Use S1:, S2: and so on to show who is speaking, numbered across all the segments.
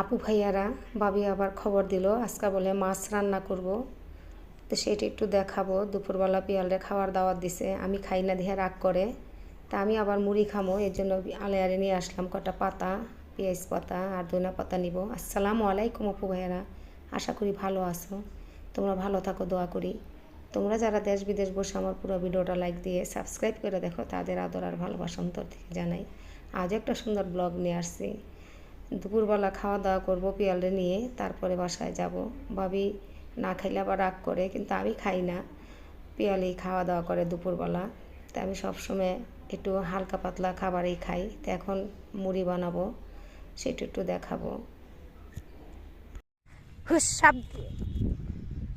S1: আপু ভাইয়ারা, ভাবি আবার খবর দিল, আজকে বলে মাছ রান্না করব। তো সেটা একটু দেখাবো, দুপুরবেলা পিয়ালরে খাওয়ার দাওয়াত দিছে, আমি খাই না দিয়ে রাগ করে। তা আমি আবার মুড়ি খামো, এর জন্য আলেয়ারে নিয়ে আসলাম কটা পাতা, পেঁয়াজ পাতা আর ধনা পাতা নিব। আসসালামু আলাইকুম আপু ভাইয়ারা, আশা করি ভালো আছো। তোমরা ভালো থাকো, দোয়া করি। তোমরা যারা দেশ বিদেশ বসে আমার পুরো ভিডিওটা লাইক দিয়ে সাবস্ক্রাইব করে দেখো, তাদের আদর আর ভালোবাসা অন্তর থেকে জানাই। আজ একটা সুন্দর ব্লগ নিয়ে আসছি। দুপুরবেলা খাওয়া দাওয়া করব পিয়ালরে নিয়ে, তারপরে বাসায় যাব। ভাবি না খাইলে আবার রাগ করে, কিন্তু আমি খাই না। পিয়ালি খাওয়া দাওয়া করে দুপুরবেলা। তা আমি সবসময় একটু হালকা পাতলা খাবারই খাই। তো এখন মুড়ি বানাবো, সেটা একটু দেখাবো। সাপ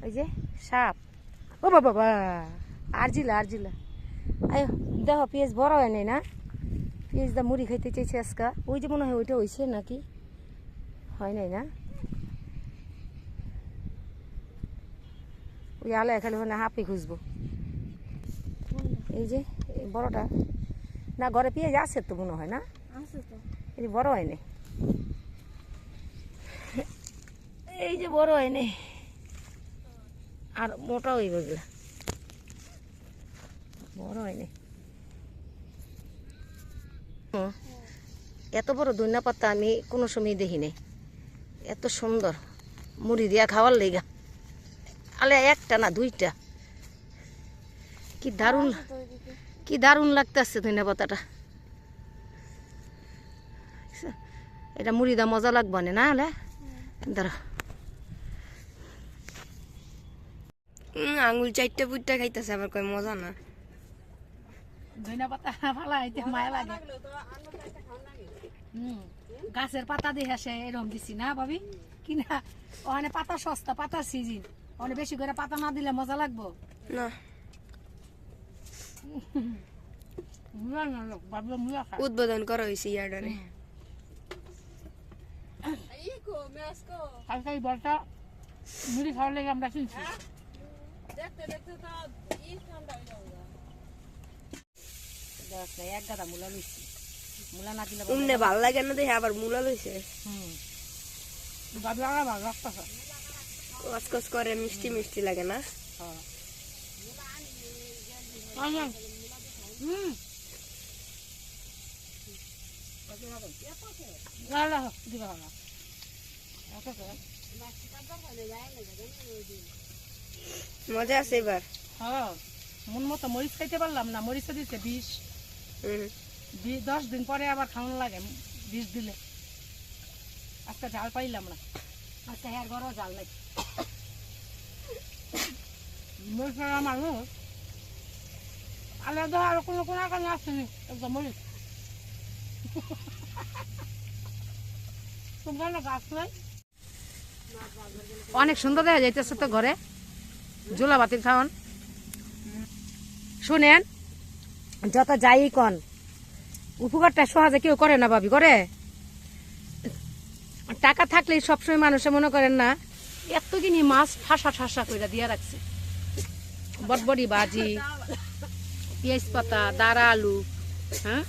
S1: ওই যে সাপ। ও বাবা বাবা। আরজিলা আরজিলা। আয়ো, দেখো, পেঁয়াজ বড় হয় নাই না? পেঁয়াজ দা মুড়ি খাইতে চাইছে আজকা। ওই যে মনে হয় ওইটা হয়েছে নাকি? হয় নাই না? ওই আলো খালি মানে হাঁপি খুঁজবো। এই যে বড়টা। না ঘরে পেঁয়াজ আছে তো মনে হয় না? এই বড় হয় এই যে বড় হয় আর মোটা গেল বড় হয়। এত বড় ধনিয়া পাতা আমি কোনো সময় দেখি নাই। এত সুন্দর। মুড়ি দিয়া খাওয়ার লেগা। আলে একটা না দুইটা। কি দারুণ কি দারুণ লাগতেছে ধনিয়া পাতাটা। এটা মুড়ি দা মজা লাগবে না হলে দাঁড়া
S2: আঙুল চারটে পুটটা খাইতেছে, আবার কই মজা না।
S3: ধনিয়া পাতা ফালা হইতে মায়া লাগে। হুম গাছের পাতা দিয়ে আসে এরকম দিছি না ভাবি? কিনা ওখানে পাতা সস্তা পাতার সিজন ওখানে বেশি করে পাতা না দিলে মজা লাগবো?
S2: না। উদ্বোধন করা হয়েছে ইয়ার্ডারে
S3: কালকে এই বলটা মুড়ি খাওয়ার লেগে আমরা কিনছি। দেখ না, এক গাদা মুলা লইছি। মুলা না দিলে
S2: উমনে ভালো লাগে না দেখে আবার মুলা লইছে।
S3: হুম।
S2: কসকস করে মিষ্টি মিষ্টি লাগে না?
S3: হ্যাঁ। হুম। দিবা না
S2: মজা আছে এবার।
S3: হ্যাঁ। মন মতো মরিচ খাইতে পারলাম না মরিচও দিচ্ছে বিষ। দশ দিন পরে আবার খাওয়ানো লাগে, বিষ দিলে। আজকে জাল পাইলাম না। আজকে হ্যাঁ ঘরও জাল নাই। মানুষ আলাদা আর কোনো কোনো কারণে আসেনি একদম মরিচ। না গাছ নাই? অনেক সুন্দর দেখা যাইতেছে তো ঘরে। জোলা বাতির খাওয়ান। শুনেন। যত যাই কন। উপকারটা সহজে কেউ করে না ভাবি, করে? টাকা থাকলেই সবসময় মানুষে মনে করেন না, এত কিনি মাছ ঠাসা ঠাসা করে দিয়ে রাখছে? বটবড়ি বাজি, পেঁয়াজ পাতা দাঁড়া আলু হ্যাঁ?